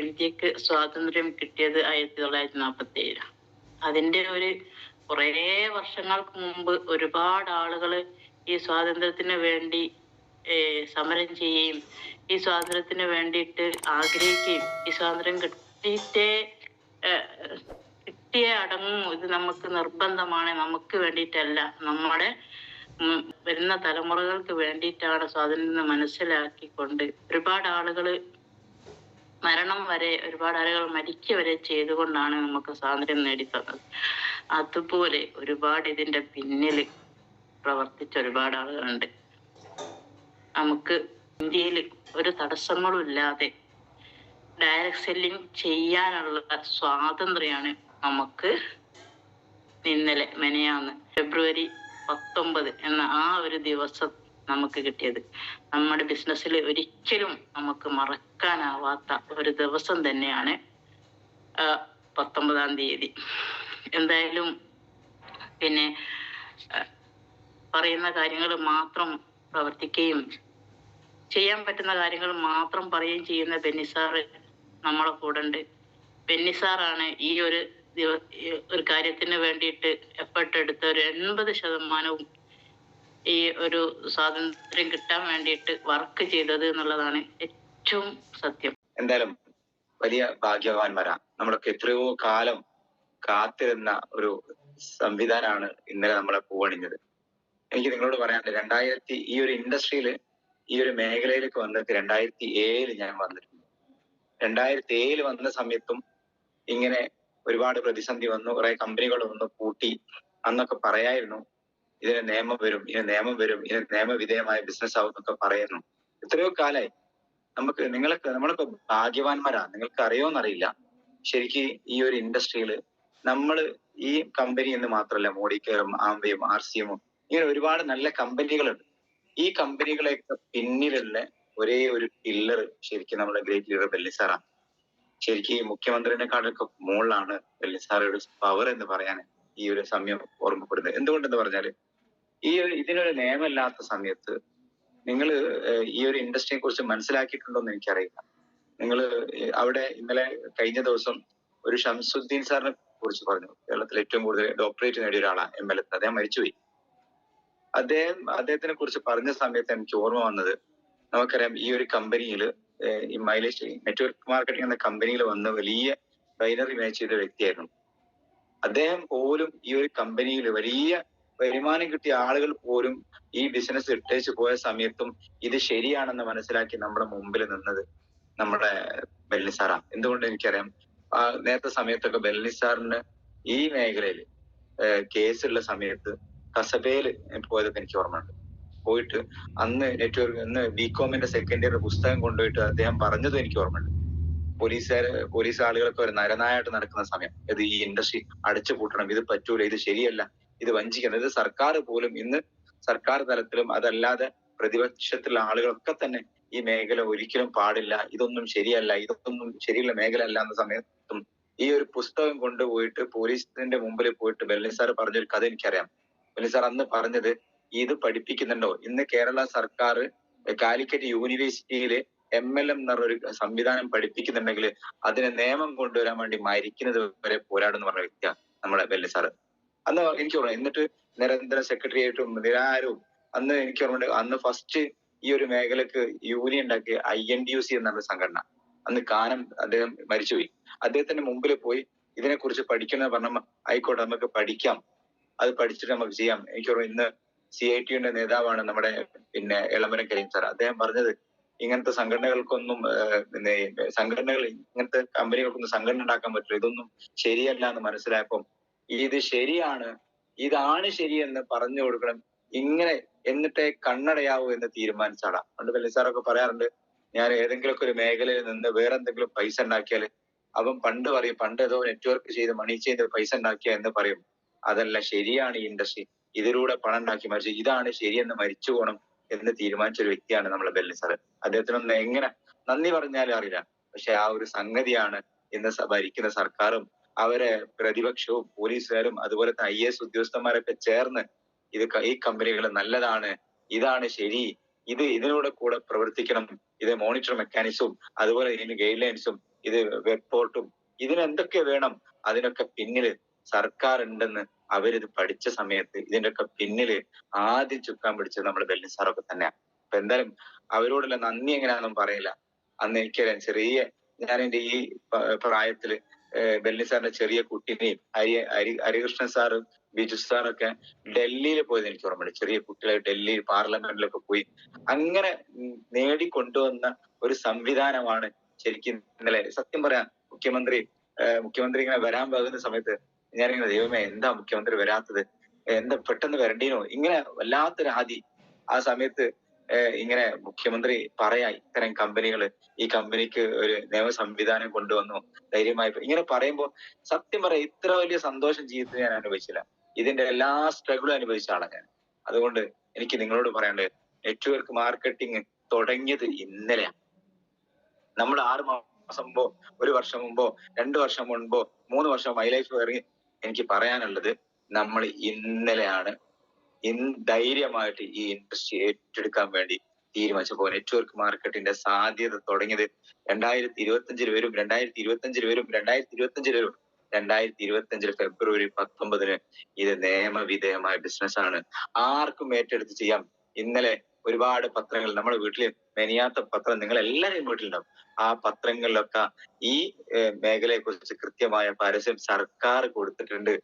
ഇന്ത്യയ്ക്ക് സ്വാതന്ത്ര്യം കിട്ടിയത് ആയിരത്തി തൊള്ളായിരത്തി നാൽപ്പത്തി ഏഴിലാണ് അതിന്റെ ഒരു കുറേ വർഷങ്ങൾക്ക് മുമ്പ് ഒരുപാട് ആളുകൾ ഈ സ്വാതന്ത്ര്യത്തിന് വേണ്ടി സമരം ചെയ്യുകയും ഈ സ്വാതന്ത്ര്യത്തിന് വേണ്ടിയിട്ട് ആഗ്രഹിക്കുകയും ഈ സ്വാതന്ത്ര്യം കിട്ടിയിട്ടേ കിട്ടിയേ അടങ്ങും. ഇത് നമുക്ക് നിർബന്ധമാണ്. നമുക്ക് വേണ്ടിയിട്ടല്ല. നമ്മുടെ വരുന്ന തലമുറകൾക്ക് വേണ്ടിയിട്ടാണ് സ്വാതന്ത്ര്യം മനസ്സിലാക്കിക്കൊണ്ട് ഒരുപാട് ആളുകൾ മരണം വരെ ഒരുപാട് ആളുകൾ മരിക്കുക വരെ ചെയ്തുകൊണ്ടാണ് നമുക്ക് സ്വാതന്ത്ര്യം നേടിത്തന്നത്. അതുപോലെ ഒരുപാട് ഇതിന്റെ പിന്നിൽ പ്രവർത്തിച്ച ഒരുപാട് ആളുകളുണ്ട്. നമുക്ക് ഇന്ത്യയിൽ ഒരു തടസ്സങ്ങളും ഇല്ലാതെ ഡയറക്ട് സെല്ലിംഗ് ചെയ്യാനുള്ള സ്വാതന്ത്ര്യമാണ് നമുക്ക് ഇന്നലെ മെനയാന്ന്. ഫെബ്രുവരി പത്തൊമ്പത് എന്ന ആ ഒരു ദിവസം നമുക്ക് കിട്ടിയത്. നമ്മുടെ ബിസിനസ്സിൽ ഒരിക്കലും നമുക്ക് മറക്കാനാവാത്ത ഒരു ദിവസം തന്നെയാണ് പത്തൊമ്പതാം തീയതി. എന്തായാലും പിന്നെ പറയുന്ന കാര്യങ്ങൾ മാത്രം പ്രവർത്തിക്കുകയും ചെയ്യാൻ പറ്റുന്ന കാര്യങ്ങൾ മാത്രം പറയുകയും ചെയ്യുന്ന ബെന്നി സാർ നമ്മളെ കൂടെ ഉണ്ട് ബെന്നി സാറാണ് ഈ ഒരു ഒരു കാര്യത്തിന് വേണ്ടിയിട്ട് എഫർട്ട് എടുത്ത ഒരു എൺപത് ശതമാനവും ഈ ഒരു സ്വാതന്ത്ര്യം കിട്ടാൻ വേണ്ടിയിട്ട് വർക്ക് ചെയ്തത് എന്നുള്ളതാണ് ഏറ്റവും സത്യം. എന്തായാലും വലിയ ഭാഗ്യവാന്മാരാ. നമ്മളൊക്കെ എത്രയോ കാലം കാത്തിരുന്ന ഒരു സംവിധാനമാണ് ഇന്നലെ നമ്മളെ പൂവണിഞ്ഞത്. എനിക്ക് നിങ്ങളോട് പറയാനുണ്ട് രണ്ടായിരത്തി ഈ ഒരു ഇൻഡസ്ട്രിയിൽ ഈ ഒരു മേഖലയിലേക്ക് വന്നിട്ട് രണ്ടായിരത്തി ഏഴിൽ ഞാൻ വന്നിട്ടുണ്ട്. രണ്ടായിരത്തി ഏഴിൽ വന്ന സമയത്തും ഇങ്ങനെ ഒരുപാട് പ്രതിസന്ധി വന്നു കുറെ കമ്പനികൾ വന്നു പൂട്ടി അന്നൊക്കെ പറയായിരുന്നു ഇതിന് നിയമം വരും ഇതിന് നിയമം വരും ഇതിന് നിയമവിധേയമായ ബിസിനസ് ആവും എന്നൊക്കെ പറയുന്നു. എത്രയോ കാലായി. നമുക്ക് നിങ്ങളൊക്കെ നമ്മളൊക്കെ ഭാഗ്യവാന്മാരാ. നിങ്ങൾക്ക് അറിയോന്നറിയില്ല. ശരിക്ക് ഈ ഒരു ഇൻഡസ്ട്രിയിൽ നമ്മൾ ഈ കമ്പനി എന്ന് മാത്രമല്ല മോഡിക്കെയറും ആംബയും ആർ സിയും ഇങ്ങനെ ഒരുപാട് നല്ല കമ്പനികളുണ്ട് ഈ കമ്പനികളെയൊക്കെ പിന്നിലുള്ള ഒരേ ഒരു പില്ലർ ശരിക്കും നമ്മുടെ ഗ്രേറ്റ് ലീഡർ ബെല്ലിസാറാണ് ശരിക്കും മുഖ്യമന്ത്രിനെക്കാളൊക്കെ മുകളിലാണ് ബെല്ലിസാറയുടെ പവർ എന്ന് പറയാൻ ഈ ഒരു സമയം ഓർമ്മപ്പെടുന്നത്. എന്തുകൊണ്ടെന്ന് പറഞ്ഞാൽ ഈ ഒരു ഇതിനൊരു നിയമമില്ലാത്ത സമയത്ത് നിങ്ങൾ ഈ ഒരു ഇൻഡസ്ട്രിയെ കുറിച്ച് മനസ്സിലാക്കിയിട്ടുണ്ടോ എന്ന് എനിക്കറിയില്ല നിങ്ങൾ അവിടെ ഇന്നലെ കഴിഞ്ഞ ദിവസം ഒരു ഷംസുദ്ദീൻ സാറിനെ കുറിച്ച് പറഞ്ഞു. കേരളത്തിൽ ഏറ്റവും കൂടുതൽ ഡോക്ടറേറ്റ് നേടിയ ഒരാളാണ് എം എൽ എ. അദ്ദേഹം മരിച്ചുപോയി. അദ്ദേഹം അദ്ദേഹത്തിനെ കുറിച്ച് പറഞ്ഞ സമയത്ത് എനിക്ക് ഓർമ്മ വന്നത് നമുക്കറിയാം ഈ ഒരു കമ്പനിയിൽ ഈ മൈലേജ് നെറ്റ്വർക്ക് മാർക്കറ്റിംഗ് എന്ന കമ്പനിയിൽ വന്ന വലിയ ബൈനറി മാച്ച് ചെയ്ത വ്യക്തിയായിരുന്നു. അദ്ദേഹം പോലും ഈ ഒരു കമ്പനിയിൽ വലിയ വരുമാനം കിട്ടിയ ആളുകൾ പോലും ഈ ബിസിനസ് ഇട്ടേച്ച് പോയ സമയത്തും ഇത് ശരിയാണെന്ന് മനസ്സിലാക്കി നമ്മുടെ മുമ്പിൽ നിന്നത് നമ്മുടെ ബെല്ലി സാറാണ് എന്തുകൊണ്ട് എനിക്കറിയാം? ആ നേരത്തെ സമയത്തൊക്കെ ബെല്ലി സാറിന് ഈ മേഖലയിൽ കേസുള്ള സമയത്ത് കസബേൽ പോയതൊക്കെ എനിക്ക് ഓർമ്മയുണ്ട്. പോയിട്ട് അന്ന് നെറ്റ്വർക്ക് അന്ന് ബികോമിന്റെ സെക്കൻഡ് ഇയർ പുസ്തകം കൊണ്ടുപോയിട്ട് അദ്ദേഹം പറഞ്ഞതും എനിക്ക് ഓർമ്മയുണ്ട്. പോലീസുകാര് പോലീസ് ആളുകളൊക്കെ ഒരു നരനായിട്ട് നടക്കുന്ന സമയം. ഇത് ഈ ഇൻഡസ്ട്രി അടച്ചു പൂട്ടണം ഇത് പറ്റൂല ഇത് ശരിയല്ല. ഇത് വഞ്ചിക്കണം ഇത് സർക്കാർ പോലും ഇന്ന് സർക്കാർ തലത്തിലും അതല്ലാതെ പ്രതിപക്ഷത്തിലുള്ള ആളുകളൊക്കെ തന്നെ ഈ മേഖല ഒരിക്കലും പാടില്ല. ഇതൊന്നും ശരിയല്ല. ഇതൊന്നും ശരിയുള്ള മേഖല അല്ല എന്ന സമയത്തും ഈ ഒരു പുസ്തകം കൊണ്ടുപോയിട്ട് പോലീസിന്റെ മുമ്പിൽ പോയിട്ട് ബെല്ലി സാർ പറഞ്ഞൊരു കഥ എനിക്കറിയാം. ബെല്ലി സാർ അന്ന് പറഞ്ഞത് ഇത് പഠിപ്പിക്കുന്നുണ്ടോ? ഇന്ന് കേരള സർക്കാർ കാലിക്കറ്റ് യൂണിവേഴ്സിറ്റിയിൽ എം എൽ എം എന്നൊരു സംവിധാനം പഠിപ്പിക്കുന്നുണ്ടെങ്കിൽ അതിനെ നിയമം കൊണ്ടുവരാൻ വേണ്ടി മരിക്കുന്നത് വരെ പോരാടുന്ന പറഞ്ഞ വ്യക്തിയാണ് നമ്മുടെ ബെല്ലി സാറ്. അന്ന് എനിക്ക് ഓർമ്മ എന്നിട്ട് നിരന്തര സെക്രട്ടറി ആയിട്ടും നിരാഹാരവും. അന്ന് എനിക്ക് ഓർമ്മയുണ്ട് അന്ന് ഫസ്റ്റ് ഈ ഒരു മേഖലക്ക് യൂണിയൻ ഉണ്ടാക്കിയ I N D U C എന്നുള്ള സംഘടന. അന്ന് കാനം അദ്ദേഹം മരിച്ചുപോയി. അദ്ദേഹത്തിന്റെ മുമ്പിൽ പോയി ഇതിനെക്കുറിച്ച് പഠിക്കണം പറഞ്ഞ ആയിക്കോട്ടെ നമുക്ക് പഠിക്കാം. അത് പഠിച്ചിട്ട് നമുക്ക് ചെയ്യാം. എനിക്ക് ഓർമ്മ ഇന്ന് സി ഐ ടിയുടെ നേതാവാണ് നമ്മുടെ പിന്നെ എളമരം കരീം സാർ അദ്ദേഹം പറഞ്ഞത് ഇങ്ങനത്തെ സംഘടനകൾക്കൊന്നും പിന്നെ സംഘടനകൾ ഇങ്ങനത്തെ കമ്പനികൾക്കൊന്നും സംഘടന ഉണ്ടാക്കാൻ പറ്റില്ല. ഇതൊന്നും ശരിയല്ല എന്ന് മനസ്സിലാക്കും ഇത് ശരിയാണ് ഇതാണ് ശരിയെന്ന് പറഞ്ഞു കൊടുക്കണം. ഇങ്ങനെ എന്നിട്ടേ കണ്ണടയാവൂ എന്ന് തീരുമാനിച്ചാടാ പണ്ട് വെള്ളി സാറൊക്കെ പറയാറുണ്ട് ഞാൻ ഏതെങ്കിലുമൊക്കെ ഒരു മേഖലയിൽ നിന്ന് വേറെ എന്തെങ്കിലും പൈസ ഉണ്ടാക്കിയാൽ അവൻ പണ്ട് പറയും പണ്ട് ഏതോ നെറ്റ്വർക്ക് ചെയ്ത് മണി ചെയ്ത് പൈസ ഉണ്ടാക്കിയ എന്ന് പറയും. അതല്ല ശരിയാണ് ഈ ഇൻഡസ്ട്രി ഇതിലൂടെ പണം ഉണ്ടാക്കി മരിച്ചു. ഇതാണ് ശരിയെന്ന് മരിച്ചു പോകണം എന്ന് തീരുമാനിച്ച ഒരു വ്യക്തിയാണ് നമ്മളെ ബെല്ലി സാറ്. അദ്ദേഹത്തിനൊന്ന് എങ്ങനെ നന്ദി പറഞ്ഞാലും അറിയില്ല. പക്ഷെ ആ ഒരു സംഗതിയാണ് ഇന്ന് ഭരിക്കുന്ന സർക്കാരും അവരെ പ്രതിപക്ഷവും പോലീസുകാരും അതുപോലത്തെ ഐ എസ് ഉദ്യോഗസ്ഥന്മാരൊക്കെ ചേർന്ന് ഇത് ഈ കമ്പനികൾ നല്ലതാണ് ഇതാണ് ശരി ഇത് ഇതിനൂടെ കൂടെ പ്രവർത്തിക്കണം ഇത് മോണിറ്റർ മെക്കാനിസവും അതുപോലെ ഇതിന് ഗൈഡ് ലൈൻസും ഇത് വെബ് പോർട്ടും ഇതിനെന്തൊക്കെ വേണം അതിനൊക്കെ പിന്നിൽ സർക്കാർ ഉണ്ടെന്ന് അവരിത് പഠിച്ച സമയത്ത് ഇതിന്റെയൊക്കെ പിന്നിൽ ആദ്യം ചുക്കാൻ പിടിച്ചത് നമ്മുടെ ബെല്ലിൻ സാറൊക്കെ തന്നെയാണ് അപ്പൊ എന്തായാലും അവരോടുള്ള നന്ദി എങ്ങനെയാണെന്നും പറയില്ല. അന്ന് എനിക്കറിയാം ചെറിയ ഞാൻ എന്റെ ഈ പ്രായത്തിൽ ബെല്ലി സാറിന്റെ ചെറിയ കുട്ടിനെയും ഹരി ഹരി ഹരികൃഷ്ണൻ സാറും ബിജു സാറൊക്കെ ഡൽഹിയിൽ പോയത് എനിക്ക് ഓർമ്മയുണ്ട്. ചെറിയ കുട്ടികളെ ഡൽഹി പാർലമെന്റിലൊക്കെ പോയി അങ്ങനെ നേടിക്കൊണ്ടുവന്ന ഒരു സംവിധാനമാണ് ശരിക്കും ഇന്നലെ സത്യം പറയാം മുഖ്യമന്ത്രി മുഖ്യമന്ത്രി ഇങ്ങനെ വരാൻ പോകുന്ന സമയത്ത് ഞാനിങ്ങനെ ദൈവമേ എന്താ മുഖ്യമന്ത്രി വരാത്തത്? എന്താ പെട്ടെന്ന് വരണ്ടീനോ? ഇങ്ങനെ വല്ലാത്തൊരു ആദി ആ സമയത്ത് ഇങ്ങനെ മുഖ്യമന്ത്രി പറയാ ഇത്തരം കമ്പനികൾ ഈ കമ്പനിക്ക് ഒരു നിയമ സംവിധാനം കൊണ്ടുവന്നു ധൈര്യമായി ഇങ്ങനെ പറയുമ്പോൾ സത്യം പറയാം ഇത്ര വലിയ സന്തോഷം ജീവിതത്തിൽ ഞാൻ അനുഭവിച്ചില്ല. ഇതിന്റെ എല്ലാ സ്ട്രഗിളും അനുഭവിച്ച ആളാണ് ഞാൻ. അതുകൊണ്ട് എനിക്ക് നിങ്ങളോട് പറയാനുള്ളത് നെറ്റ്വർക്ക് മാർക്കറ്റിംഗ് തുടങ്ങിയത് ഇന്നലെയാണ് നമ്മൾ ആറ് മാസം മുമ്പോ ഒരു വർഷം മുമ്പോ രണ്ടു വർഷം മുൻപോ മൂന്ന് വർഷം മൈ ലൈഫ് ഇറങ്ങി എനിക്ക് പറയാനുള്ളത് നമ്മൾ ഇന്നലെയാണ് ധൈര്യമായിട്ട് ഈ ഇൻഡസ്ട്രി ഏറ്റെടുക്കാൻ വേണ്ടി തീരുമാനിച്ചപ്പോൾ നെറ്റ്വർക്ക് മാർക്കറ്റിന്റെ സാധ്യത തുടങ്ങിയത് രണ്ടായിരത്തി ഇരുപത്തി അഞ്ചിൽ വരും രണ്ടായിരത്തി ഇരുപത്തി അഞ്ചിൽ വരും രണ്ടായിരത്തി ഇരുപത്തി അഞ്ചിൽ വരും. രണ്ടായിരത്തി ഇരുപത്തി അഞ്ചിൽ ഫെബ്രുവരി പത്തൊമ്പതിന് ഇത് നിയമവിധേയമായ ബിസിനസ് ആണ്. ആർക്കും ഏറ്റെടുത്ത് ചെയ്യാം. ഇന്നലെ ഒരുപാട് പത്രങ്ങൾ നമ്മുടെ വീട്ടിൽ മെനിയാത്ത പത്രം നിങ്ങൾ എല്ലാവരെയും വീട്ടിലുണ്ടാവും. ആ പത്രങ്ങളിലൊക്കെ ഈ മേഖലയെ കുറിച്ച് കൃത്യമായ പരസ്യം സർക്കാർ കൊടുത്തിട്ടുണ്ട്.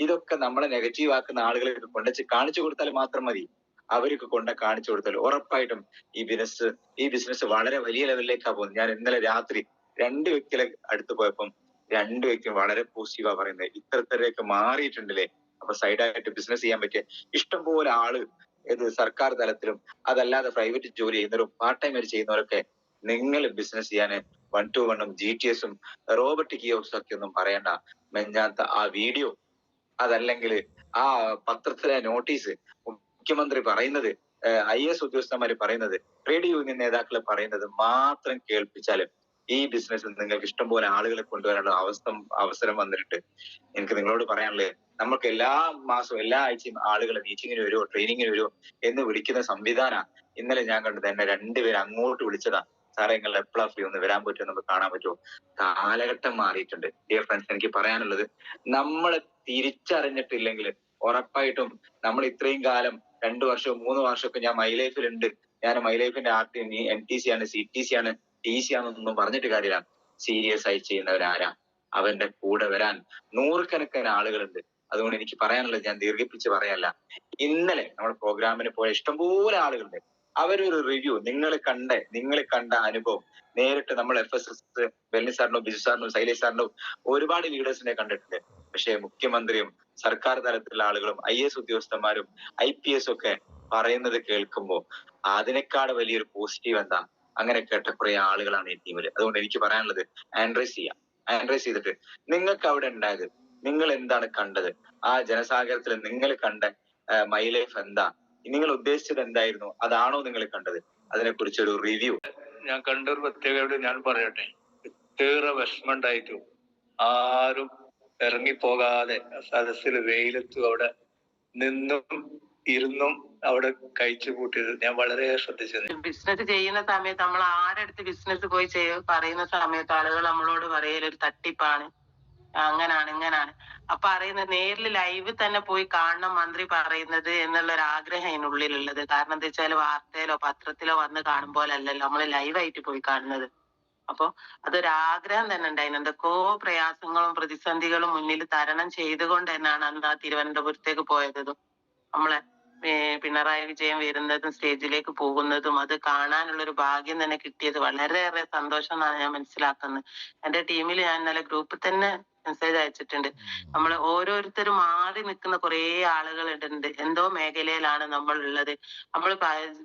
ഇതൊക്കെ നമ്മളെ നെഗറ്റീവ് ആക്കുന്ന ആളുകളെ കൊണ്ടുവച്ച് കാണിച്ചു കൊടുത്താൽ മാത്രം മതി. അവർക്ക് കൊണ്ട കാണിച്ചു കൊടുത്താൽ ഉറപ്പായിട്ടും ഈ ബിസിനസ് ഈ ബിസിനസ് വളരെ വലിയ ലെവലിലേക്കാ പോകുന്നത്. ഞാൻ ഇന്നലെ രാത്രി രണ്ട് വ്യക്തികളെ അടുത്ത് പോയപ്പം രണ്ട് വ്യക്തിയും വളരെ പോസിറ്റീവാ പറയുന്നത്. ഇത്തരത്തിലേക്ക് മാറിയിട്ടുണ്ടല്ലേ? അപ്പൊ സൈഡായിട്ട് ബിസിനസ് ചെയ്യാൻ പറ്റിയ ഇഷ്ടംപോലെ ആൾ ഇത് സർക്കാർ തലത്തിലും അതല്ലാതെ പ്രൈവറ്റ് ജോലി ചെയ്യുന്നവരും പാർട്ട് ടൈം ആയിട്ട് ചെയ്യുന്നവരൊക്കെ നിങ്ങൾ ബിസിനസ് ചെയ്യാൻ വൺ ടു വണ്ണും ജി ടി എസും റോബോട്ടിക് കിയോസും ഒക്കെ ഒന്നും പറയണ്ട. മെഞ്ഞാത്ത ആ വീഡിയോ അതല്ലെങ്കിൽ ആ പത്രത്തിലെ നോട്ടീസ് മുഖ്യമന്ത്രി പറയുന്നത് ഐ എസ് ഉദ്യോഗസ്ഥന്മാര് പറയുന്നത് ട്രേഡ് യൂണിയൻ നേതാക്കൾ പറയുന്നത് മാത്രം കേൾപ്പിച്ചാലും ഈ ബിസിനസ്സിൽ നിങ്ങൾക്ക് ഇഷ്ടംപോലെ ആളുകളെ കൊണ്ടുവരാനുള്ള അവസ്ഥ അവസരം വന്നിട്ടുണ്ട് എനിക്ക് നിങ്ങളോട് പറയാനുള്ളത് നമുക്ക് എല്ലാ മാസവും എല്ലാ ആഴ്ചയും ആളുകളെ മീറ്റിങ്ങിന് വരുമോ ട്രെയിനിങ്ങിന് വരുമോ എന്ന് വിളിക്കുന്ന സംവിധാന ഇന്നലെ ഞാൻ കണ്ടത് എന്നെ രണ്ടുപേരും അങ്ങോട്ട് വിളിച്ചതാ. സാറേ നിങ്ങൾ എപ്പോഴാ ഫ്രീ ഒന്ന് വരാൻ പറ്റുമോ നമുക്ക് കാണാൻ പറ്റുമോ കാലഘട്ടം മാറിയിട്ടുണ്ട്. ഡിയർ ഫ്രണ്ട്സ് എനിക്ക് പറയാനുള്ളത് നമ്മൾ തിരിച്ചറിഞ്ഞിട്ടില്ലെങ്കിൽ ഉറപ്പായിട്ടും നമ്മൾ ഇത്രയും കാലം രണ്ടു വർഷവും മൂന്ന് വർഷമൊക്കെ ഞാൻ മൈ ലൈഫിലുണ്ട് ഞാൻ മൈ ലൈഫിന്റെ R T N T C ആണ് സി ടി സി ആണ് ടി സി ആണെന്നൊന്നും പറഞ്ഞിട്ട് കാര്യമില്ല. സീരിയസ് ആയി ചെയ്യുന്നവരാരാ? അവന്റെ കൂടെ വരാൻ നൂറുകണക്കിന് ആളുകളുണ്ട്. അതുകൊണ്ട് എനിക്ക് പറയാനുള്ളത് ഞാൻ ദീർഘിപ്പിച്ച് പറയല്ല. ഇന്നലെ നമ്മുടെ പ്രോഗ്രാമിന് പോയ ഇഷ്ടംപോലെ ആളുകളുണ്ട്. അവരൊരു റിവ്യൂ നിങ്ങൾ കണ്ട നിങ്ങൾ കണ്ട അനുഭവം നേരിട്ട് നമ്മൾ എഫ് എസ് എസ് വെല്ലി സാറിനോ ബിജു സാറിനോ ശൈലേഷ് സാറിനോ ഒരുപാട് ലീഡേഴ്സിനെ കണ്ടിട്ടുണ്ട്. പക്ഷേ മുഖ്യമന്ത്രിയും സർക്കാർ തലത്തിലുള്ള ആളുകളും എസ് ഉദ്യോഗസ്ഥന്മാരും എസ് ഒക്കെ പറയുന്നത് കേൾക്കുമ്പോൾ അതിനേക്കാൾ വലിയൊരു പോസിറ്റീവ് എന്താ? അങ്ങനെ കേട്ട കുറെ ആളുകളാണ് ഈ ടീമിൽ അതുകൊണ്ട് എനിക്ക് പറയാനുള്ളത് ആൻഡ്രൈസ് ചെയ്യാം. ആൻഡ്രൈസ് ചെയ്തിട്ട് നിങ്ങൾക്ക് അവിടെ ഉണ്ടായത് നിങ്ങൾ എന്താണ് കണ്ടത്? ആ ജനസാഗരത്തിൽ നിങ്ങൾ കണ്ട മൈ ലൈഫ് എന്താ? നിങ്ങൾ ഉദ്ദേശിച്ചത് എന്തായിരുന്നു? അതാണോ നിങ്ങൾ കണ്ടത്? അതിനെ കുറിച്ചൊരു റിവ്യൂ ഞാൻ കണ്ട ഒരു പ്രത്യേകത ഞാൻ പറയട്ടെ. ഏറെ വിഷമണ്ടായിട്ടും ആരും ഇറങ്ങിപ്പോകാതെ സദസ്സിൽ വെയിലത്തു അവിടെ നിന്നും ഇരുന്നും അവിടെ കഴിച്ചു കൂട്ടിയത് ഞാൻ വളരെ ശ്രദ്ധിച്ചത് ബിസിനസ് ചെയ്യുന്ന സമയത്ത് നമ്മൾ ആരടുത്ത് ബിസിനസ് പോയി ചെയ്യ പറയുന്ന സമയത്ത് ആളുകൾ നമ്മളോട് പറയൽ ഒരു തട്ടിപ്പാണ്. അങ്ങനാണ് ഇങ്ങനാണ്. അപ്പൊ അറിയുന്നത് നേരിൽ ലൈവ് തന്നെ പോയി കാണണം മന്ത്രി പറയുന്നത് എന്നുള്ള ഒരു ആഗ്രഹം അതിനുള്ളിലുള്ളത്. കാരണം എന്താ വെച്ചാൽ വാർത്തയിലോ പത്രത്തിലോ വന്ന് കാണുമ്പോലല്ലല്ലോ നമ്മൾ ലൈവായിട്ട് പോയി കാണുന്നത്. അപ്പൊ അതൊരു ആഗ്രഹം തന്നെ ഉണ്ടായിരുന്നു. എന്തൊക്കെയോ പ്രയാസങ്ങളും പ്രതിസന്ധികളും മുന്നിൽ തരണം ചെയ്തുകൊണ്ട് തന്നെയാണ് അന്ന് ആ തിരുവനന്തപുരത്തേക്ക് പോയതും. നമ്മളെ പിണറായി വിജയൻ വരുന്നതും സ്റ്റേജിലേക്ക് പോകുന്നതും അത് കാണാനുള്ള ഒരു ഭാഗ്യം തന്നെ കിട്ടിയത് വളരെയേറെ സന്തോഷം എന്നാണ് ഞാൻ മനസ്സിലാക്കുന്നത്. എന്റെ ടീമിൽ ഞാൻ ഇന്നലെ ഗ്രൂപ്പിൽ തന്നെ മെസ്സേജ് അയച്ചിട്ടുണ്ട്. നമ്മൾ ഓരോരുത്തരും മാറി നിൽക്കുന്ന കുറെ ആളുകളുണ്ട് എന്തോ മേഖലയിലാണ് നമ്മൾ ഉള്ളത് നമ്മൾ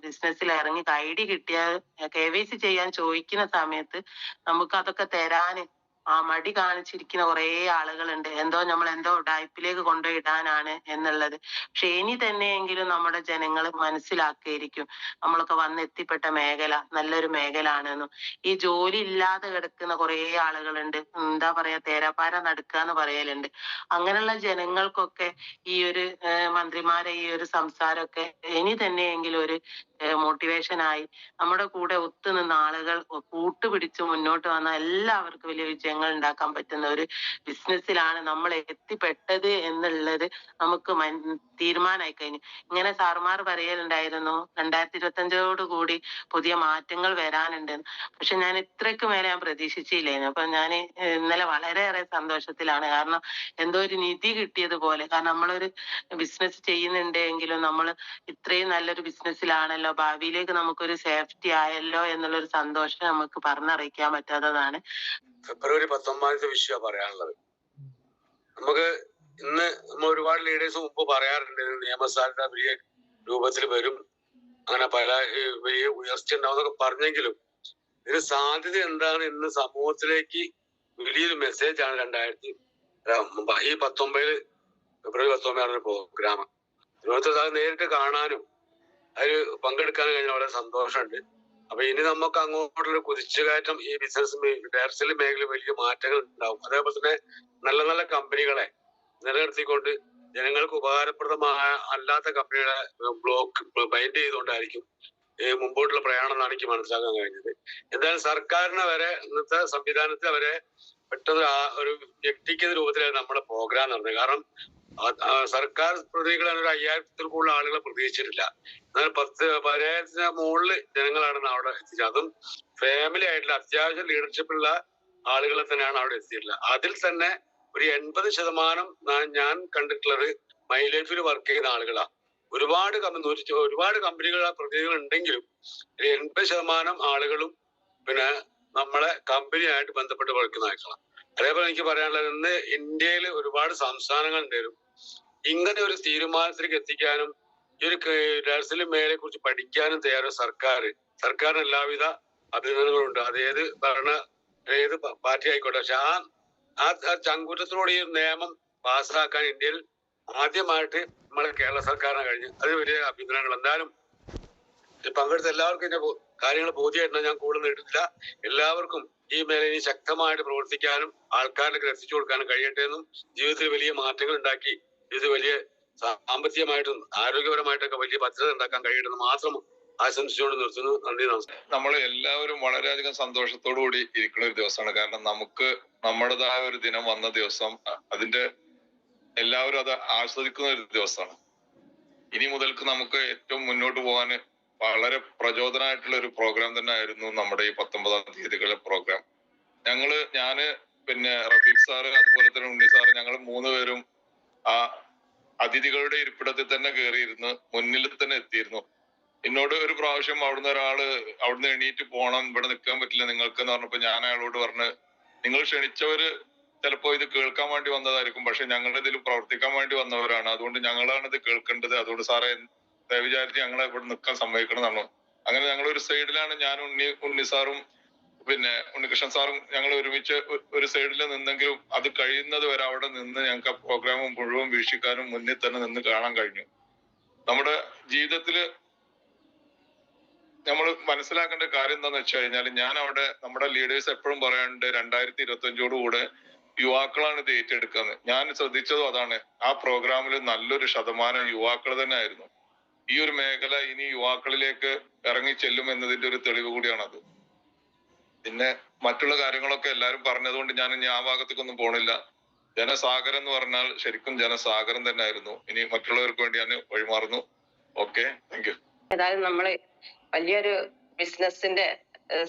ബിസിനസ്സിൽ ഇറങ്ങി ഐ ഡി കിട്ടിയാൽ കെ വൈ സി ചെയ്യാൻ ചോദിക്കുന്ന സമയത്ത് നമുക്ക് അതൊക്കെ തരാന് ആ മടി കാണിച്ചിരിക്കുന്ന കുറേ ആളുകളുണ്ട്. എന്തോ നമ്മൾ എന്തോ ഡയപ്പിലേക്ക് കൊണ്ടുപോയി ഇടാനാണ് എന്നുള്ളത്. പക്ഷെ ഇനി തന്നെയെങ്കിലും നമ്മുടെ ജനങ്ങൾ മനസ്സിലാക്കിയിരിക്കും. നമ്മളൊക്കെ വന്ന് എത്തിപ്പെട്ട മേഖല നല്ലൊരു മേഖല ആണെന്നും ഈ ജോലി ഇല്ലാതെ കിടക്കുന്ന കുറേ ആളുകളുണ്ട്. എന്താ പറയാ തേരാപ്പാര നടക്കുക എന്ന് പറയലുണ്ട്. അങ്ങനെയുള്ള ജനങ്ങൾക്കൊക്കെ ഈ ഒരു മന്ത്രിമാരെ ഈ ഒരു സംസാരമൊക്കെ ഇനി തന്നെയെങ്കിലും ഒരു മോട്ടിവേഷൻ ആയി നമ്മുടെ കൂടെ ഒത്തുനിന്ന ആളുകൾ കൂട്ടുപിടിച്ച് മുന്നോട്ട് വന്ന എല്ലാവർക്കും വലിയ വിജയങ്ങൾ ഉണ്ടാക്കാൻ പറ്റുന്ന ഒരു ബിസിനസ്സിലാണ് നമ്മൾ എത്തിപ്പെട്ടത് എന്നുള്ളത് നമുക്ക് തീരുമാനമായി കഴിഞ്ഞു. ഇങ്ങനെ സാറുമാർ പറയലുണ്ടായിരുന്നു രണ്ടായിരത്തി ഇരുപത്തി അഞ്ചോട് കൂടി പുതിയ മാറ്റങ്ങൾ വരാനുണ്ട് പക്ഷെ ഞാൻ ഇത്രയ്ക്ക് മേലെ ഞാൻ പ്രതീക്ഷിച്ചില്ലായിരുന്നു അപ്പൊ ഞാൻ ഇന്നലെ വളരെയേറെ സന്തോഷത്തിലാണ്. കാരണം എന്തോ ഒരു നിധി കിട്ടിയതുപോലെ. കാരണം നമ്മളൊരു ബിസിനസ് ചെയ്യുന്നുണ്ട് എങ്കിലും നമ്മൾ ഇത്രയും നല്ലൊരു ബിസിനസ്സിലാണല്ലോ. ഭാവിയിലേക്ക് നമുക്കൊരു സേഫ്റ്റി ആയല്ലോ എന്നുള്ളൊരു സന്തോഷം നമുക്ക് പറഞ്ഞറിയിക്കാൻ പറ്റാത്തതാണ്. ഫെബ്രുവരി പത്തൊമ്പതാമത്തെ വിഷയമാണ് പറയാനുള്ളത്. നമുക്ക് ഇന്ന് നമ്മൾ ഒരുപാട് ലീഡേഴ്സ് മുമ്പ് പറയാറുണ്ട് നിയമസാധ്യത വലിയ രൂപത്തിൽ വരും അങ്ങനെ പല വലിയ ഉയർച്ച ഉണ്ടാവും എന്നൊക്കെ പറഞ്ഞെങ്കിലും ഇതിന് സാധ്യത എന്താണ് ഇന്ന് സമൂഹത്തിലേക്ക് വലിയൊരു മെസ്സേജ് ആണ് രണ്ടായിരത്തി ഈ പത്തൊമ്പതിൽ ഫെബ്രുവരി പത്തൊമ്പതാണ് പ്രോഗ്രാം തിരുവനന്തപുരത്ത് നേരിട്ട് കാണാനും അതിൽ പങ്കെടുക്കാനും കഴിഞ്ഞ വളരെ സന്തോഷമുണ്ട്. അപ്പൊ ഇനി നമുക്ക് അങ്ങോട്ടുള്ള കുതിച്ചുകയറ്റം ഈ ബിസിനസ് ഡയറക്ഷൻ മേഖലയിൽ വലിയ മാറ്റങ്ങൾ ഉണ്ടാവും. അതേപോലെ തന്നെ നല്ല നല്ല കമ്പനികളെ നിലനിർത്തിക്കൊണ്ട് ജനങ്ങൾക്ക് ഉപകാരപ്രദമായ അല്ലാത്ത കമ്പനികളെ ബ്ലോക്ക് ബൈൻഡ് ചെയ്തുകൊണ്ടായിരിക്കും മുമ്പോട്ടുള്ള പ്രയാണം എന്നാണ് എനിക്ക് മനസ്സിലാക്കാൻ കഴിഞ്ഞത്. എന്തായാലും സർക്കാരിനെ വരെ ഇന്നത്തെ സംവിധാനത്തെ വരെ പെട്ടെന്ന് ആ ഒരു ഞെട്ടിക്കുന്ന രൂപത്തിലാണ് നമ്മുടെ പ്രോഗ്രാം നടന്നത്. കാരണം സർക്കാർ പ്രതികളെ ഒരു അയ്യായിരത്തിൽ കൂടുതൽ ആളുകളെ പ്രതീക്ഷിച്ചിട്ടില്ല എന്നാൽ പത്ത് പതിനായിരത്തിന് മുകളിൽ ജനങ്ങളാണ് അവിടെ എത്തിച്ചത്. അതും ഫാമിലി ആയിട്ടുള്ള അത്യാവശ്യം ലീഡർഷിപ്പുള്ള ആളുകളെ തന്നെയാണ് അവിടെ എത്തിയിട്ടുള്ളത്. അതിൽ തന്നെ ഒരു എൺപത് ശതമാനം ഞാൻ കണ്ടിട്ടുള്ളത് മൈ ലൈഫിൽ വർക്ക് ചെയ്യുന്ന ആളുകളാണ് ഒരുപാട് കമ്പനി ഒരുപാട് കമ്പനികളെ പ്രതിനിധികൾ ഉണ്ടെങ്കിലും ഒരു എൺപത് ശതമാനം ആളുകളും പിന്നെ നമ്മളെ കമ്പനിയായിട്ട് ബന്ധപ്പെട്ട് വർക്ക് ആളുകളാണ് അതേപോലെ എനിക്ക് പറയാനുള്ളത് ഇന്ന് ഇന്ത്യയിൽ ഒരുപാട് സംസ്ഥാനങ്ങൾ ഉണ്ടായിരുന്നു ഇങ്ങനെ ഒരു തീരുമാനത്തിലേക്ക് എത്തിക്കാനും ഈ ഒരു രഹസ്യ മേഖലയെ കുറിച്ച് പഠിക്കാനും തയ്യാറ് സർക്കാർ സർക്കാരിന് എല്ലാവിധ അഭിനന്ദനങ്ങളുണ്ട്. അത് ഏത് ഭരണ ഏത് പാർട്ടി ആയിക്കോട്ടെ. പക്ഷെ ആ ആ ചങ്കൂറ്റത്തോടെ ഈ നിയമം പാസ്സാക്കാൻ ഇന്ത്യയിൽ ആദ്യമായിട്ട് നമ്മളെ കേരള സർക്കാരിനെ കഴിഞ്ഞ് അത് വലിയ അഭിനന്ദനങ്ങൾ. എന്തായാലും പങ്കെടുത്ത എല്ലാവർക്കും ഇതിന്റെ കാര്യങ്ങൾ ബോധ്യമായിട്ടാണ് ഞാൻ കൂടുതൽ എടുത്തില്ല എല്ലാവർക്കും ഈ മേഖലയിൽ ശക്തമായിട്ട് പ്രവർത്തിക്കാനും ആൾക്കാരിലേക്ക് എത്തിച്ചു കൊടുക്കാനും കഴിയട്ടെ എന്നും ജീവിതത്തിൽ വലിയ മാറ്റങ്ങൾ ഉണ്ടാക്കി ഇത് വലിയ സാമ്പത്തികമായിട്ടും ആരോഗ്യപരമായിട്ടൊക്കെ വലിയ ഭദ്രത ഉണ്ടാക്കാൻ കഴിയട്ടെന്ന് മാത്രം ആശംസിച്ചുകൊണ്ട് നിർത്തുന്നു. നന്ദി നമസ്കാരം. നമ്മൾ എല്ലാവരും വളരെയധികം സന്തോഷത്തോടു കൂടി ഇരിക്കുന്ന ഒരു ദിവസമാണ്. കാരണം നമുക്ക് നമ്മുടേതായ ഒരു ദിനം വന്ന ദിവസം അതിന്റെ എല്ലാവരും അത് ആസ്വദിക്കുന്ന ഒരു ദിവസമാണ്. ഇനി മുതൽക്ക് നമുക്ക് ഏറ്റവും മുന്നോട്ട് പോകാൻ വളരെ പ്രചോദനമായിട്ടുള്ള ഒരു പ്രോഗ്രാം തന്നെ ആയിരുന്നു നമ്മുടെ ഈ പത്തൊമ്പതാം തീയതികളിലെ പ്രോഗ്രാം. ഞങ്ങൾ ഞാൻ പിന്നെ റഫീഖ് സാറ് അതുപോലെ തന്നെ ഉണ്ണി സാറ് ഞങ്ങൾ മൂന്ന് പേരും ആ അതിഥികളുടെ ഇരിപ്പിടത്തിൽ തന്നെ കയറിയിരുന്ന് മുന്നിൽ തന്നെ എത്തിയിരുന്നു. എന്നോട് ഒരു പ്രാവശ്യം അവിടുന്ന് ഒരാൾ അവിടുന്ന് എണീറ്റ് പോണം ഇവിടെ നിൽക്കാൻ പറ്റില്ല നിങ്ങൾക്ക് എന്ന് പറഞ്ഞപ്പോ ഞാൻ അയാളോട് പറഞ്ഞ് നിങ്ങൾ ക്ഷണിച്ചവര് ചിലപ്പോ ഇത് കേൾക്കാൻ വേണ്ടി വന്നതായിരിക്കും പക്ഷെ ഞങ്ങളുടെ ഇതിൽ പ്രവർത്തിക്കാൻ വേണ്ടി വന്നവരാണ്. അതുകൊണ്ട് ഞങ്ങളാണ് ഇത് കേൾക്കേണ്ടത്. അതുകൊണ്ട് സാറേ വിചാരിച്ച് ഞങ്ങളെ ഇവിടെ നിൽക്കാൻ സമ്മതിക്കണം എന്നാണ്. അങ്ങനെ ഞങ്ങൾ ഒരു സൈഡിലാണ് ഞാൻ ഉണ്ണി ഉണ്ണി സാറും പിന്നെ ഉണ്ണികൃഷ്ണൻ സാറും ഞങ്ങൾ ഒരുമിച്ച് ഒരു സൈഡിൽ നിന്നെങ്കിലും അത് കഴിയുന്നത് വരെ അവിടെ നിന്ന് ഞങ്ങൾക്ക് ആ പ്രോഗ്രാം മുഴുവൻ വീക്ഷിക്കാനും മുന്നിൽ തന്നെ നിന്ന് കാണാൻ കഴിഞ്ഞു. നമ്മുടെ ജീവിതത്തിൽ നമ്മൾ മനസ്സിലാക്കേണ്ട കാര്യം എന്താണെന്ന് വെച്ച് കഴിഞ്ഞാൽ ഞാൻ അവിടെ നമ്മുടെ ലീഡേഴ്സ് എപ്പോഴും പറയാറുണ്ട് രണ്ടായിരത്തി ഇരുപത്തി അഞ്ചോടുകൂടെ യുവാക്കളാണ് ഇത് ഏറ്റെടുക്കുന്നത്. ഞാൻ ശ്രദ്ധിച്ചതും അതാണ്. ആ പ്രോഗ്രാമിൽ നല്ലൊരു ശതമാനം യുവാക്കൾ തന്നെ ആയിരുന്നു ഈ ഒരു മേഖല ഇനി യുവാക്കളിലേക്ക് ഇറങ്ങി ചെല്ലും എന്നതിന്റെ ഒരു തെളിവ് കൂടിയാണത്. പിന്നെ മറ്റുള്ള കാര്യങ്ങളൊക്കെ എല്ലാവരും പറഞ്ഞതുകൊണ്ട് ഞാൻ ഇനി ആ ഭാഗത്തേക്കൊന്നും പോണില്ല. ജനസാഗരം എന്ന് പറഞ്ഞാൽ ശരിക്കും ജനസാഗരം തന്നെ ആയിരുന്നു ഇനി മറ്റുള്ളവർക്ക് വേണ്ടി ഞാൻ വഴിമാറുന്നു. ഓക്കെ താങ്ക് യു ഏതായാലും നമ്മൾ വലിയൊരു ബിസിനസിന്റെ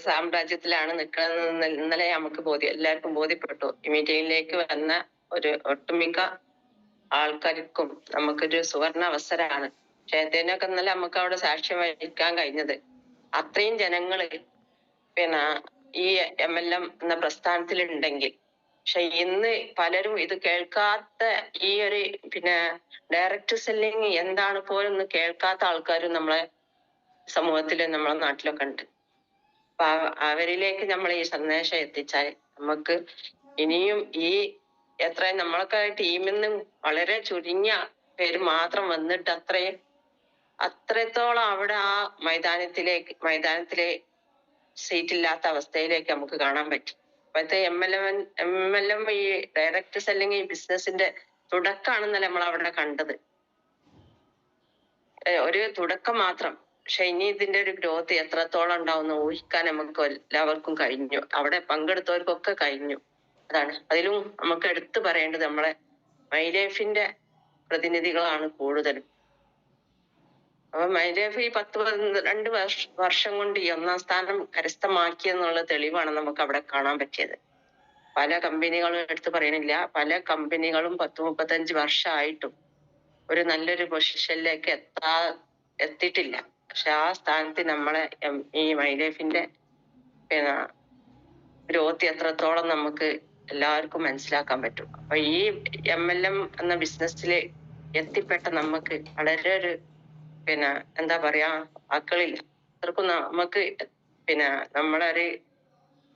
സാമ്രാജ്യത്തിലാണ് നിൽക്കുന്നത് ഇന്നലെ നമുക്ക് ബോധ്യം എല്ലാവർക്കും ബോധ്യപ്പെട്ടു. ഈ മീറ്റിംഗിലേക്ക് വന്ന ഒരു ഒട്ടുമിക്ക ആൾക്കാർക്കും നമുക്കൊരു സുവർണ അവസരമാണ്. ക്ഷേത്രത്തിനൊക്കെ ഇന്നലെ നമുക്ക് അവിടെ സാക്ഷ്യം വഹിക്കാൻ കഴിഞ്ഞത്. അത്രയും ജനങ്ങൾ പിന്നെ ഈ എം എൽ എം എന്ന പ്രസ്ഥാനത്തിലുണ്ടെങ്കിൽ. പക്ഷെ ഇന്ന് പലരും ഇത് കേൾക്കാത്ത ഈ ഒരു പിന്നെ ഡയറക്റ്റ് സെല്ലിങ് എന്താണ് പോലും ഒന്ന് കേൾക്കാത്ത ആൾക്കാരും നമ്മളെ സമൂഹത്തിൽ നമ്മളെ നാട്ടിലൊക്കെ ഉണ്ട്. അപ്പൊ അവരിലേക്ക് നമ്മൾ ഈ സന്ദേശം എത്തിച്ചാൽ നമുക്ക് ഇനിയും ഈ എത്ര നമ്മളൊക്കെ ടീമിൽ നിന്നും വളരെ ചുരുങ്ങിയ പേര് മാത്രം വന്നിട്ട് അത്രയും അത്രത്തോളം അവിടെ ആ മൈതാനത്തിലേക്ക് മൈതാനത്തിലെ സീറ്റ് ഇല്ലാത്ത അവസ്ഥയിലേക്ക് നമുക്ക് കാണാൻ പറ്റും. അപ്പോഴത്തെ M L M M L M ഈ ഡയറക്ട് സെല്ലിങ് ഈ ബിസിനസിന്റെ തുടക്കമാണെന്നല്ല നമ്മൾ അവിടെ കണ്ടത്. ഒരു തുടക്കം മാത്രം. പക്ഷെ ഇനി ഇതിന്റെ ഒരു ഗ്രോത്ത് എത്രത്തോളം ഉണ്ടാവുമെന്ന് ഊഹിക്കാൻ നമുക്ക് എല്ലാവർക്കും കഴിഞ്ഞു. അവിടെ പങ്കെടുത്തവർക്കൊക്കെ കഴിഞ്ഞു. അതാണ്. അതിലും നമുക്ക് എടുത്തു പറയേണ്ടത് നമ്മളെ മൈലൈഫിന്റെ പ്രതിനിധികളാണ് കൂടുതലും. അപ്പൊ മൈദേവ് ഈ പത്ത് പന്ത്രണ്ട് വർഷ കൊണ്ട് ഈ ഒന്നാം സ്ഥാനം കരസ്ഥമാക്കിയെന്നുള്ള തെളിവാണ് നമുക്ക് അവിടെ കാണാൻ പറ്റിയത്. പല കമ്പനികളും എടുത്തു പറയണില്ല പല കമ്പനികളും പത്ത് മുപ്പത്തഞ്ച് വർഷമായിട്ടും ഒരു നല്ലൊരു പൊസിഷനിലേക്ക് എത്താ എത്തിയിട്ടില്ല. പക്ഷെ ആ സ്ഥാനത്ത് നമ്മളെ ഈ മൈലേഫിന്റെ പിന്നെ ഗ്രോത്ത് എത്രത്തോളം നമുക്ക് എല്ലാവർക്കും മനസ്സിലാക്കാൻ പറ്റും. അപ്പൊ ഈ എം എൽ എം എന്ന ബിസിനസ്സിൽ എത്തിപ്പെട്ട നമുക്ക് വളരെ ഒരു പിന്നെ എന്താ പറയാ വാക്കുകളില്ല അത്രക്കും നമുക്ക് പിന്നെ നമ്മളൊരു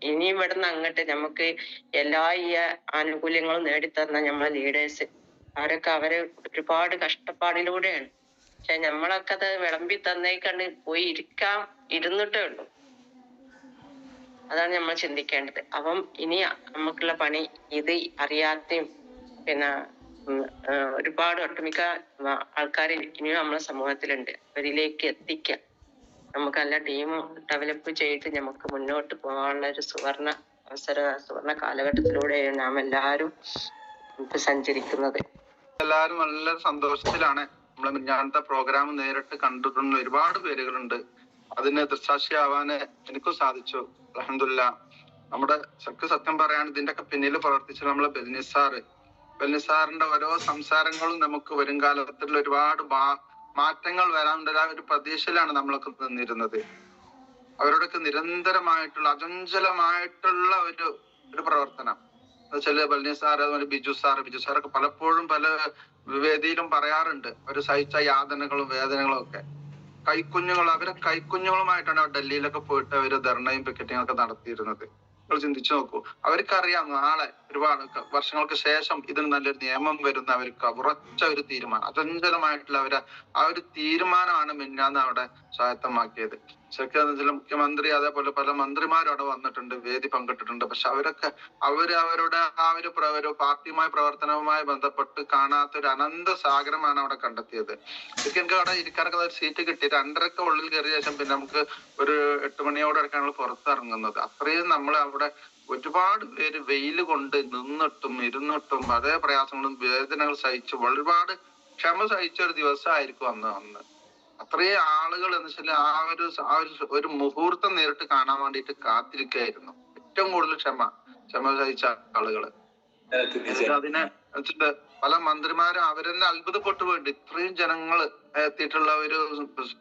ഇനി ഇവിടുന്ന് അങ്ങോട്ട് നമുക്ക് എല്ലാ ഈ ആനുകൂല്യങ്ങളും നേടിത്തന്ന നമ്മളെ ലീഡേഴ്സ് അവരൊക്കെ അവർ ഒരുപാട് കഷ്ടപ്പാടിലൂടെയാണ്. പക്ഷെ നമ്മളൊക്കെ അത് വിളമ്പി തന്നേക്കണ്ട് പോയി ഇരിക്കാം ഇരുന്നിട്ടേ ഉള്ളൂ. അതാണ് നമ്മൾ ചിന്തിക്കേണ്ടത്. അപ്പം ഇനി നമുക്കുള്ള പണി ഇത് അറിയാത്തയും പിന്നെ ഒരുപാട് ഒട്ടുമിക്ക ആൾക്കാർ ഇനിയും നമ്മളെ സമൂഹത്തിലുണ്ട്. അവരിലേക്ക് എത്തിക്കാം. നമുക്ക് നല്ല ടീം ഡെവലപ്പ് ചെയ്ത് നമുക്ക് മുന്നോട്ട് പോകാനുള്ള ഒരു സുവർണ അവസര സുവർണ കാലഘട്ടത്തിലൂടെയാണ് നാം എല്ലാവരും ഇപ്പൊ സഞ്ചരിക്കുന്നത്. എല്ലാവരും നല്ല സന്തോഷത്തിലാണ്. നമ്മളെ മിഞ്ഞാനത്തെ പ്രോഗ്രാം നേരിട്ട് കണ്ടിട്ടുള്ള ഒരുപാട് പേരുകളുണ്ട്. അതിന് ദൃശാക്ഷിയാവാന് എനിക്കും സാധിച്ചു. അലഹമില്ല നമ്മുടെ സത്യം പറയാൻ ഇതിന്റെ ഒക്കെ പിന്നിൽ പ്രവർത്തിച്ച നമ്മളെ ബെൽനിസാറ് ബെൽനിസാറിന്റെ ഓരോ സംസാരങ്ങളും നമുക്ക് വരും കാലത്തിൽ ഒരുപാട് മാറ്റങ്ങൾ വരാനുള്ള ഒരു പ്രതീക്ഷയിലാണ് നമ്മളൊക്കെ നിന്നിരുന്നത്. അവരോടൊക്കെ നിരന്തരമായിട്ടുള്ള അചഞ്ചലമായിട്ടുള്ള ഒരു ഒരു പ്രവർത്തനം. എന്നുവെച്ചാൽ ബൽനി സാർ അതുപോലെ ബിജു സാർ ബിജു സാറൊക്കെ പലപ്പോഴും പല വേദിയിലും പറയാറുണ്ട്. അവർ സഹിച്ച യാതനകളും വേദനകളും ഒക്കെ. കൈക്കുഞ്ഞുങ്ങൾ അവരെ കൈക്കുഞ്ഞുങ്ങളുമായിട്ടാണ് അവർ ഡൽഹിയിലൊക്കെ പോയിട്ട് അവർ ധർണയും പിക്കറ്റിംഗ് ഒക്കെ നടത്തിയിരുന്നത്. നിങ്ങൾ ചിന്തിച്ചു നോക്കൂ. അവർക്കറിയാം നാളെ ഒരുപാട് വർഷങ്ങൾക്ക് ശേഷം ഇതിന് നല്ലൊരു നിയമം വരുന്ന അവർക്ക് ഉറച്ച ഒരു തീരുമാനം. അചഞ്ചലമായിട്ടുള്ള അവരെ ആ ഒരു തീരുമാനമാണ് മിന്നാന്ന് അവിടെ സ്വായത്തമാക്കിയത്. ശരിക്കും മുഖ്യമന്ത്രി അതേപോലെ പല മന്ത്രിമാരും അവിടെ വന്നിട്ടുണ്ട് വേദി പങ്കിട്ടിട്ടുണ്ട്. പക്ഷെ അവരൊക്കെ അവർ അവരുടെ ആ ഒരു ഒരു പാർട്ടിയുമായി പ്രവർത്തനവുമായി ബന്ധപ്പെട്ട് കാണാത്ത ഒരു അനന്ത സാഗരമാണ് അവിടെ കണ്ടെത്തിയത്. ശരിക്കും എനിക്ക് അവിടെ ഇരിക്കാനൊക്കെ ഒരു സീറ്റ് കിട്ടി. രണ്ടരക്ക് ഉള്ളിൽ കയറിയ ശേഷം പിന്നെ നമുക്ക് ഒരു എട്ട് മണിയോടെ അടക്കാണ് പുറത്തിറങ്ങുന്നത്. അത്രയും നമ്മൾ അവിടെ ഒരുപാട് പേര് വെയിൽ കൊണ്ട് നിന്നിട്ടും ഇരുന്നിട്ടും അതേ പ്രയാസങ്ങളും വേദനകൾ സഹിച്ച് ഒരുപാട് ക്ഷമ സഹിച്ച ഒരു ദിവസമായിരിക്കും അന്ന് അന്ന്. അത്രയും ആളുകൾ എന്ന് വെച്ചാൽ ആ ഒരു ആ ഒരു ഒരു മുഹൂർത്തം നേരിട്ട് കാണാൻ വേണ്ടിയിട്ട് കാത്തിരിക്കുകയായിരുന്നു. ഏറ്റവും കൂടുതൽ ക്ഷമ ക്ഷമ സഹിച്ച ആളുകൾ. അതിനെ വെച്ചിട്ട് പല മന്ത്രിമാരും അവരെന്നെ അത്ഭുതപ്പെട്ടു പോയിട്ട് ഇത്രയും ജനങ്ങൾ എത്തിയിട്ടുള്ള ഒരു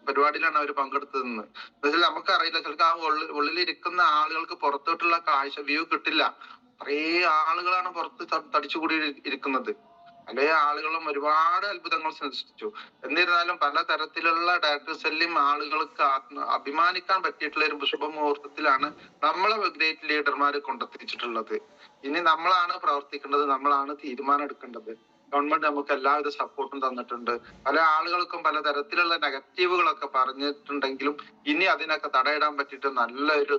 പരിപാടിയിലാണ് അവർ പങ്കെടുത്തതെന്ന്. എന്നുവെച്ചാൽ നമുക്കറിയില്ല ചിലപ്പോൾ ആ ഉള്ളിലിരിക്കുന്ന ആളുകൾക്ക് പുറത്തോട്ടുള്ള കാഴ്ച വ്യൂ കിട്ടില്ല. കുറേ ആളുകളാണ് പുറത്ത് തടിച്ചുകൂടി ഇരിക്കുന്നത്. പല ആളുകളും ഒരുപാട് അത്ഭുതങ്ങൾ സൃഷ്ടിച്ചു. എന്നിരുന്നാലും പല തരത്തിലുള്ള ഡയറക്ടർ സെല്ലിം ആളുകൾക്ക് അഭിമാനിക്കാൻ പറ്റിയിട്ടുള്ള ഒരു ശുഭമുഹൂർത്തത്തിലാണ് നമ്മളെ ഗ്രേറ്റ് ലീഡർമാരെ കൊണ്ടെത്തിച്ചിട്ടുള്ളത്. ഇനി നമ്മളാണ് പ്രവർത്തിക്കേണ്ടത് നമ്മളാണ് തീരുമാനം എടുക്കേണ്ടത്. ഗവൺമെന്റ് നമുക്ക് എല്ലാവിധ സപ്പോർട്ടും തന്നിട്ടുണ്ട്. പല ആളുകൾക്കും പല തരത്തിലുള്ള നെഗറ്റീവുകളൊക്കെ പറഞ്ഞിട്ടുണ്ടെങ്കിലും ഇനി അതിനൊക്കെ തടയിടാൻ പറ്റിയിട്ട് നല്ലൊരു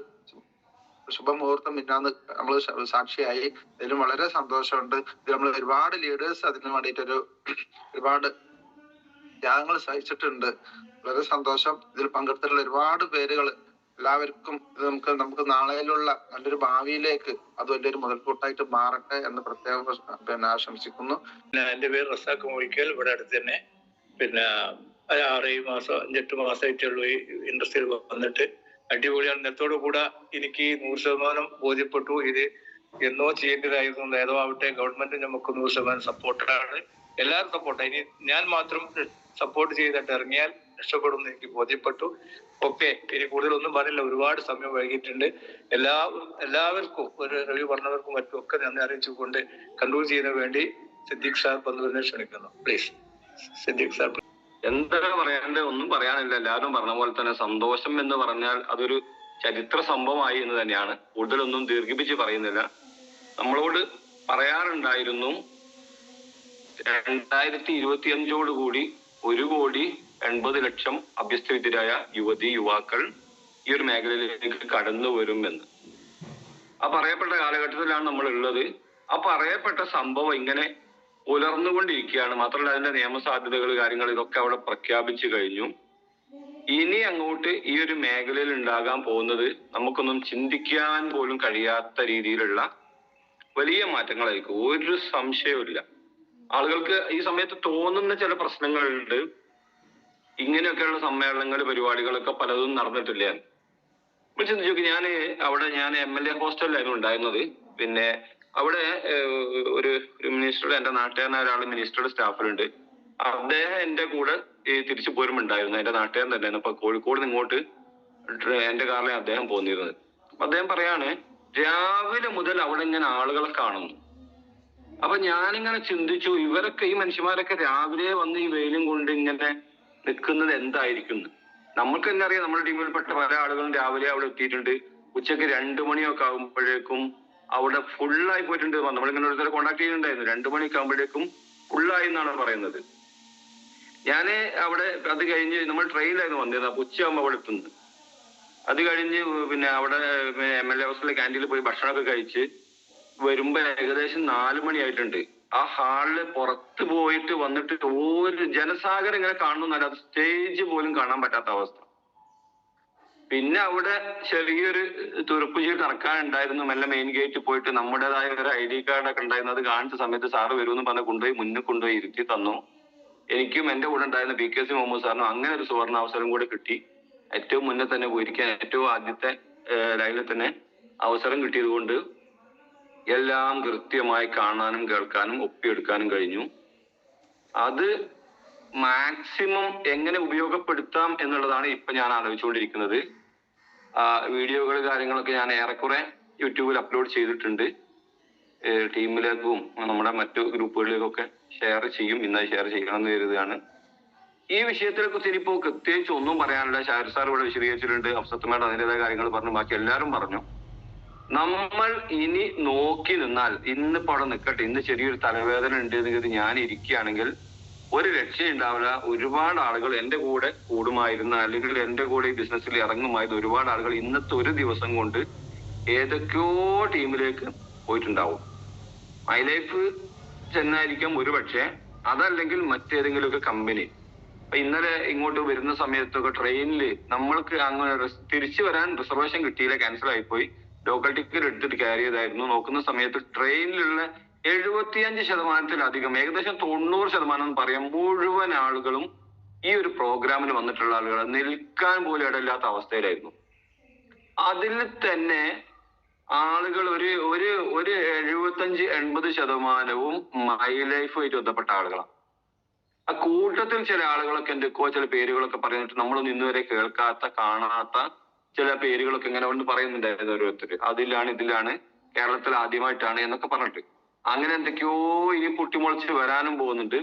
ശുഭമുഹൂർത്തം പിന്നാന്ന് നമ്മൾ സാക്ഷിയായി. ഇതിലും വളരെ സന്തോഷമുണ്ട്. ഇതിൽ നമ്മൾ ഒരുപാട് ലീഡേഴ്സ് അതിന് വേണ്ടിയിട്ടൊരു ഒരുപാട് ത്യാഗങ്ങൾ സഹിച്ചിട്ടുണ്ട്. വളരെ സന്തോഷം. ഇതിൽ പങ്കെടുത്തിട്ടുള്ള ഒരുപാട് പേരുകൾ എല്ലാവർക്കും നമുക്ക് നമുക്ക് നാളെയിലുള്ള നല്ലൊരു ഭാവിയിലേക്ക് അത് വലിയൊരു മുതൽക്കൂട്ടായിട്ട് മാറട്ടെ എന്ന് പ്രത്യേകം പിന്നെ ആശംസിക്കുന്നു. പിന്നെ എന്റെ പേര് റസാഖ് മോയിക്കൽ. ഇവിടെ അടുത്ത് തന്നെ പിന്നെ ആറേഴ് മാസം അഞ്ചെട്ട് മാസമായിട്ടുള്ളൂ ഈ ഇൻഡസ്ട്രിയിൽ വന്നിട്ട്. അടിപൊളിയാണ്. നെത്തോടു കൂടെ എനിക്ക് നൂറ് ശതമാനം ബോധ്യപ്പെട്ടു. ഇത് എന്നോ ചെയ്യേണ്ടതായിരുന്നു നേതാവട്ടെ ഗവൺമെന്റ് നമുക്ക് നൂറ് ശതമാനം സപ്പോർട്ടാണ്. എല്ലാവരും സപ്പോർട്ടാണ്. ഇനി ഞാൻ മാത്രം സപ്പോർട്ട് ചെയ്തിട്ട് ഇറങ്ങിയാൽ രക്ഷപ്പെടുമെന്ന് എനിക്ക് ബോധ്യപ്പെട്ടു. ഓക്കെ ഇനി കൂടുതലൊന്നും പറഞ്ഞില്ല. ഒരുപാട് സമയം വൈകിട്ടുണ്ട് എല്ലാ എല്ലാവർക്കും ഒരു റിവ്യൂ പറഞ്ഞവർക്കും മറ്റും ഒക്കെ നന്ദി അറിയിച്ചുകൊണ്ട് കൺട്രോൾ ചെയ്യുന്നതിന് വേണ്ടി സിദ്ദീഖ് സാർ പന്തുവിനെ ക്ഷണിക്കുന്നു. പ്ലീസ് സിദ്ദീഖ് സാർ എന്താ പറയാണ്ട്? ഒന്നും പറയാനില്ല. എല്ലാവരും പറഞ്ഞ പോലെ തന്നെ സന്തോഷം എന്ന് പറഞ്ഞാൽ അതൊരു ചരിത്ര സംഭവമായി എന്ന് തന്നെയാണ്. കൂടുതലൊന്നും ദീർഘിപ്പിച്ച് പറയുന്നില്ല. നമ്മളോട് പറയാറുണ്ടായിരുന്നു രണ്ടായിരത്തി ഇരുപത്തി അഞ്ചോടുകൂടി ഒരു കോടി എൺപത് ലക്ഷം അഭ്യസ്തവിദ്യരായ യുവതി യുവാക്കൾ ഈ ഒരു മേഖലയിലേക്ക് കടന്നു വരുമെന്ന്. ആ പറയപ്പെട്ട കാലഘട്ടത്തിലാണ് നമ്മൾ ഉള്ളത് ആ പറയപ്പെട്ട സംഭവം ഇങ്ങനെ പുലർന്നുകൊണ്ടിരിക്കുകയാണ് മാത്രമല്ല അതിന്റെ നിയമസാധ്യതകൾ കാര്യങ്ങൾ ഇതൊക്കെ അവിടെ പ്രഖ്യാപിച്ചു കഴിഞ്ഞു. ഇനി അങ്ങോട്ട് ഈ ഒരു മേഖലയിൽ ഉണ്ടാകാൻ പോകുന്നത് നമുക്കൊന്നും ചിന്തിക്കാൻ പോലും കഴിയാത്ത രീതിയിലുള്ള വലിയ മാറ്റങ്ങളായിരിക്കും. ഒരു സംശയവുമില്ല. ആളുകൾക്ക് ഈ സമയത്ത് തോന്നുന്ന ചില പ്രശ്നങ്ങളുണ്ട്. ഇങ്ങനെയൊക്കെയുള്ള സമ്മേളനങ്ങൾ പരിപാടികളൊക്കെ പലതും നടന്നിട്ടില്ല. ഇപ്പോൾ ചിന്തിച്ചു നോക്കി ഞാൻ അവിടെ ഞാൻ എം എൽ എ ഹോസ്റ്റലിലായിരുന്നു ഉണ്ടായിരുന്നത്. പിന്നെ അവിടെ ഒരു മിനിസ്റ്ററുടെ എന്റെ നാട്ടുകാരനായ ഒരാൾ മിനിസ്റ്ററുടെ സ്റ്റാഫിലുണ്ട് അദ്ദേഹം എന്റെ കൂടെ തിരിച്ചു പോരുമുണ്ടായിരുന്നു എന്റെ നാട്ടുകാരൻ തന്നെയാണ് അപ്പൊ കോഴിക്കോട് നിന്ന് ഇങ്ങോട്ട് എന്റെ കാറിലാണ് അദ്ദേഹം പോന്നിരുന്നത്. അപ്പൊ അദ്ദേഹം പറയാണ് രാവിലെ മുതൽ അവിടെ ഇങ്ങനെ ആളുകളെ കാണുന്നു. അപ്പൊ ഞാനിങ്ങനെ ചിന്തിച്ചു ഇവരൊക്കെ ഈ മനുഷ്യന്മാരൊക്കെ രാവിലെ വന്ന് ഈ വെയിലും കൊണ്ട് ഇങ്ങനെ നിൽക്കുന്നത് എന്തായിരിക്കും നമ്മൾക്ക് തന്നെ അറിയാം നമ്മുടെ ടീമിൽപ്പെട്ട പല ആളുകളും രാവിലെ അവിടെ എത്തിയിട്ടുണ്ട്. ഉച്ചയ്ക്ക് രണ്ടു മണിയൊക്കെ ആകുമ്പോഴേക്കും അവിടെ ഫുള്ളായി പോയിട്ടുണ്ട്. നമ്മളിങ്ങനെ ഒരുത്തരെ കോണ്ടാക്ട് ചെയ്യുന്നുണ്ടായിരുന്നു. രണ്ടു മണിയൊക്കെ ആകുമ്പോഴേക്കും ഫുള്ളായി എന്നാണ് പറയുന്നത്. ഞാൻ അവിടെ അത് കഴിഞ്ഞ് നമ്മൾ ട്രെയിനിലായിരുന്നു വന്നിരുന്നത്. അപ്പൊ ഉച്ചയാകുമ്പോൾ അവിടെ എത്തുന്നത്. അത് കഴിഞ്ഞ് പിന്നെ അവിടെ എം എൽ എ ഹൗസിലെ ക്യാന്റീനിൽ പോയി ഭക്ഷണമൊക്കെ കഴിച്ച് വരുമ്പോ ഏകദേശം നാല് മണിയായിട്ടുണ്ട്. ആ ഹാളിൽ പുറത്ത് പോയിട്ട് വന്നിട്ട് ഒരു ജനസാഗരം ഇങ്ങനെ കാണുന്നല്ല അത് സ്റ്റേജ് പോലും കാണാൻ പറ്റാത്ത അവസ്ഥ. പിന്നെ അവിടെ ചെറിയൊരു തുറപ്പ് ചെയ്ത് നടക്കാനുണ്ടായിരുന്നു. മെല്ലെ മെയിൻ ഗേറ്റ് പോയിട്ട് നമ്മുടേതായ ഒരു ഐ ഡി കാർഡ് ഒക്കെ ഉണ്ടായിരുന്നു. അത് കാണിച്ച സമയത്ത് സാറ് വരുമെന്ന് പറഞ്ഞ് കൊണ്ടുപോയി മുന്നിൽ കൊണ്ടുപോയി ഇരുത്തി തന്നു. എനിക്കും എന്റെ കൂടെ ഉണ്ടായിരുന്ന പി കെ സി മുഹമ്മദ് സാറിനും അങ്ങനെ ഒരു സുവർണ അവസരം കൂടെ കിട്ടി. ഏറ്റവും മുന്നേ തന്നെ പോയിരിക്കാൻ ഏറ്റവും ആദ്യത്തെ ലൈനിൽ തന്നെ അവസരം കിട്ടിയത് കൊണ്ട് എല്ലാം കൃത്യമായി കാണാനും കേൾക്കാനും ഒപ്പിയെടുക്കാനും കഴിഞ്ഞു. അത് മാക്സിമം എങ്ങനെ ഉപയോഗപ്പെടുത്താം എന്നുള്ളതാണ് ഇപ്പൊ ഞാൻ ആലോചിച്ചുകൊണ്ടിരിക്കുന്നത്. വീഡിയോകൾ കാര്യങ്ങളൊക്കെ ഞാൻ ഏറെക്കുറെ യൂട്യൂബിൽ അപ്ലോഡ് ചെയ്തിട്ടുണ്ട്. ടീമിലേക്കും നമ്മുടെ മറ്റു ഗ്രൂപ്പുകളിലേക്കൊക്കെ ഷെയർ ചെയ്യും ഇന്ന് ഷെയർ ചെയ്യണമെന്ന് കരുതുകയാണ്. ഈ വിഷയത്തിനെ കുറിച്ച് ഇനിയിപ്പോ പ്രത്യേകിച്ച് ഒന്നും പറയാനില്ല. ഷാരു സാർ ഇവിടെ വിശദീകരിച്ചിട്ടുണ്ട്. അഫ്സത്ത് മേഡം അതിന്റെതായ കാര്യങ്ങൾ പറഞ്ഞു. ബാക്കി എല്ലാവരും പറഞ്ഞു. നമ്മൾ ഇനി നോക്കി നിന്നാൽ ഇന്നിപ്പോ അവിടെ നിൽക്കട്ടെ ഇന്ന് ചെറിയൊരു തലവേദന ഉണ്ട് എന്ന് കരുതി ഞാൻ ഇരിക്കുകയാണെങ്കിൽ ഒരു രക്ഷയും ഉണ്ടാവില്ല. ഒരുപാട് ആളുകൾ എന്റെ കൂടെ കൂടുമായിരുന്ന അല്ലെങ്കിൽ എന്റെ കൂടെ ഈ ബിസിനസ്സിൽ ഇറങ്ങുമായിരുന്ന ഒരുപാട് ആളുകൾ ഇന്നത്തെ ഒരു ദിവസം കൊണ്ട് ഏതൊക്കെയോ ടീമിലേക്ക് പോയിട്ടുണ്ടാവും. മൈ ലൈഫ് ചെന്നായിരിക്കാം ഒരു പക്ഷേ അതല്ലെങ്കിൽ മറ്റേതെങ്കിലുമൊക്കെ കമ്പനി അപ്പൊ ഇന്നലെ ഇങ്ങോട്ട് വരുന്ന സമയത്തൊക്കെ ട്രെയിനിൽ നമ്മൾക്ക് അങ്ങനെ തിരിച്ചു വരാൻ റിസർവേഷൻ കിട്ടിയില്ല ക്യാൻസൽ ആയിപ്പോയി. ലോക്കൽ ടിക്കറ്റ് എടുത്തിട്ട് ക്യാരി ചെയ്തായിരുന്നു. നോക്കുന്ന സമയത്ത് ട്രെയിനിലുള്ള എഴുപത്തിയഞ്ച് ശതമാനത്തിലധികം ഏകദേശം തൊണ്ണൂറ് ശതമാനം എന്ന് പറയാം മുഴുവൻ ആളുകളും ഈ ഒരു പ്രോഗ്രാമിൽ വന്നിട്ടുള്ള ആളുകൾ നിൽക്കാൻ പോലും ഇടയില്ലാത്ത അവസ്ഥയിലായിരുന്നു. അതിൽ തന്നെ ആളുകൾ ഒരു ഒരു ഒരു എഴുപത്തഞ്ച് എൺപത് ശതമാനവും മൈ ലൈഫുമായിട്ട് ബന്ധപ്പെട്ട ആളുകളാണ് ആ കൂട്ടത്തിൽ ചില ആളുകളൊക്കെ എന്തൊക്കെയോ ചില പേരുകളൊക്കെ പറഞ്ഞിട്ട് നമ്മളൊന്നും ഇന്നുവരെ കേൾക്കാത്ത കാണാത്ത ചില പേരുകളൊക്കെ ഇങ്ങനെ ഒന്ന് പറയുന്നുണ്ടായിരുന്നു ഓരോരുത്തർ അതിലാണ് ഇതിലാണ് കേരളത്തിൽ ആദ്യമായിട്ടാണ് എന്നൊക്കെ പറഞ്ഞിട്ട്. അങ്ങനെ എന്തൊക്കെയോ ഇനി പൊട്ടിമുളച്ച് വരാനും പോകുന്നുണ്ട്.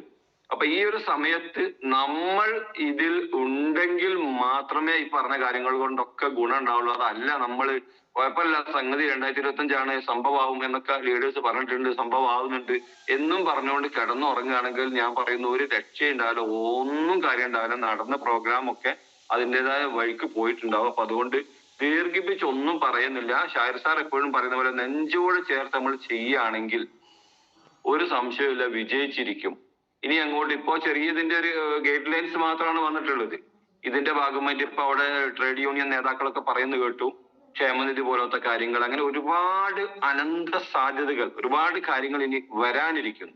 അപ്പൊ ഈ ഒരു സമയത്ത് നമ്മൾ ഇതിൽ ഉണ്ടെങ്കിൽ മാത്രമേ ഈ പറഞ്ഞ കാര്യങ്ങൾ കൊണ്ടൊക്കെ ഗുണം ഉണ്ടാവുള്ളൂ. അതല്ല നമ്മൾ കുഴപ്പമില്ല സംഗതി രണ്ടായിരത്തി ഇരുപത്തി അഞ്ചാണ് സംഭവമാവും എന്നൊക്കെ ലീഡേഴ്സ് പറഞ്ഞിട്ടുണ്ട് സംഭവമാവുന്നുണ്ട് എന്നും പറഞ്ഞുകൊണ്ട് കിടന്നുറങ്ങുകയാണെങ്കിൽ ഞാൻ പറയുന്ന ഒരു രക്ഷയുണ്ടാവില്ല ഒന്നും കാര്യം ഉണ്ടാവില്ല നടന്ന പ്രോഗ്രാം ഒക്കെ അതിന്റെതായ വഴിക്ക് പോയിട്ടുണ്ടാവും. അപ്പൊ അതുകൊണ്ട് ദീർഘിപ്പിച്ച് ഒന്നും പറയുന്നില്ല. ഷായർ സാർ എപ്പോഴും പറയുന്ന പോലെ നെഞ്ചോട് ചേർത്ത് നമ്മൾ ചെയ്യുകയാണെങ്കിൽ ഒരു സംശയമില്ല വിജയിച്ചിരിക്കും. ഇനി അങ്ങോട്ട് ഇപ്പോ ചെറിയതിന്റെ ഒരു ഗൈഡ് ലൈൻസ് മാത്രമാണ് വന്നിട്ടുള്ളത്. ഇതിന്റെ ഭാഗമായിട്ട് ഇപ്പൊ അവിടെ ട്രേഡ് യൂണിയൻ നേതാക്കളൊക്കെ പറയുന്നു കേട്ടു. ക്ഷേമനിധി പോലത്തെ കാര്യങ്ങൾ. അങ്ങനെ ഒരുപാട് അനന്ത സാധ്യതകൾ ഒരുപാട് കാര്യങ്ങൾ ഇനി വരാനിരിക്കുന്നു.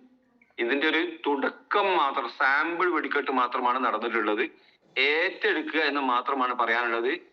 ഇതിന്റെ ഒരു തുടക്കം മാത്രം സാമ്പിൾ വെടിക്കെട്ട് മാത്രമാണ് നടന്നിട്ടുള്ളത്. ഏറ്റെടുക്കുക എന്ന് മാത്രമാണ് പറയാനുള്ളത്.